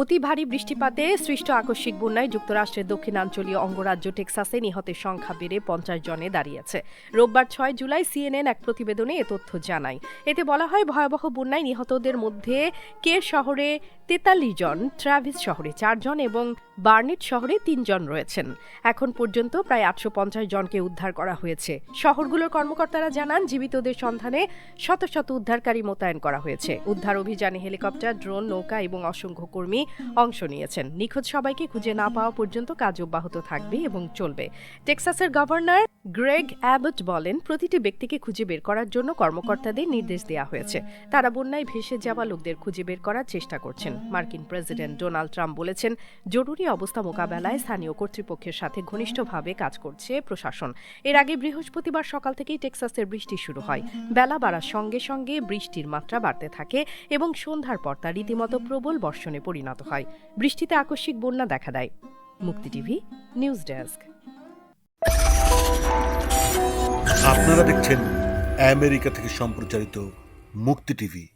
অতি ভারী বৃষ্টিপাতে সৃষ্ট আকস্মিক বন্যায় যুক্তরাষ্ট্রের দক্ষিণাঞ্চলীয় অঙ্গরাজ্য টেক্সাসে নিহতের সংখ্যা বেড়ে পঞ্চাশ জনে দাঁড়িয়েছে। রোববার ছয় জুলাই সিএনএন এক প্রতিবেদনে এ তথ্য জানায়। এতে বলা হয় ভয়াবহ বন্যায় নিহতদের মধ্যে কে শহরে তেতাল্লিশ জন, ট্রাভিস শহরে চারজন এবং বার্নেট শহরে তিনজন রয়েছেন। এখন পর্যন্ত প্রায় আটশো পঞ্চাশ জনকে উদ্ধার করা হয়েছে। শহরগুলোর কর্মকর্তারা জানান, জীবিতদের সন্ধানে শত শত উদ্ধারকারী মোতায়েন করা হয়েছে। উদ্ধার অভিযানে হেলিকপ্টার, ড্রোন, নৌকা এবং অসংখ্য কর্মী অংশ নিয়েছেন। নিখোঁজ সবাইকে খুঁজে না পাওয়া পর্যন্ত কাজ অব্যাহত থাকবে এবং চলবে। টেক্সাসের গভর্নর গ্রেগ অ্যাবট বলেন, প্রতিটি ব্যক্তিকে খুঁজে বের করার জন্য কর্মকর্তাদের নির্দেশ দেওয়া হয়েছে। তারা বন্যায় ভেসে যাওয়া লোকদের খুঁজে বের করার চেষ্টা করছেন। মার্কিন প্রেসিডেন্ট ডোনাল্ড ট্রাম্প বলেছেন, জরুরি অবস্থা মোকাবেলায় স্থানীয় কর্তৃপক্ষের সাথে ঘনিষ্ঠভাবে কাজ করছে প্রশাসন। এর আগে বৃহস্পতিবার সকাল থেকেই টেক্সাসের বৃষ্টি শুরু হয়। বেলা বাড়ার সঙ্গে সঙ্গে বৃষ্টির মাত্রা বাড়তে থাকে এবং সন্ধ্যার পর তা রীতিমতো প্রবল বর্ষণে পরিণত হয়। বৃষ্টিতে আকস্মিক বন্যা দেখা দেয়। মুক্তি টিভি, নিউজ ডেস্ক। আপনারা দেখছেন আমেরিকা থেকে সম্প্রচারিত মুক্তি টিভি।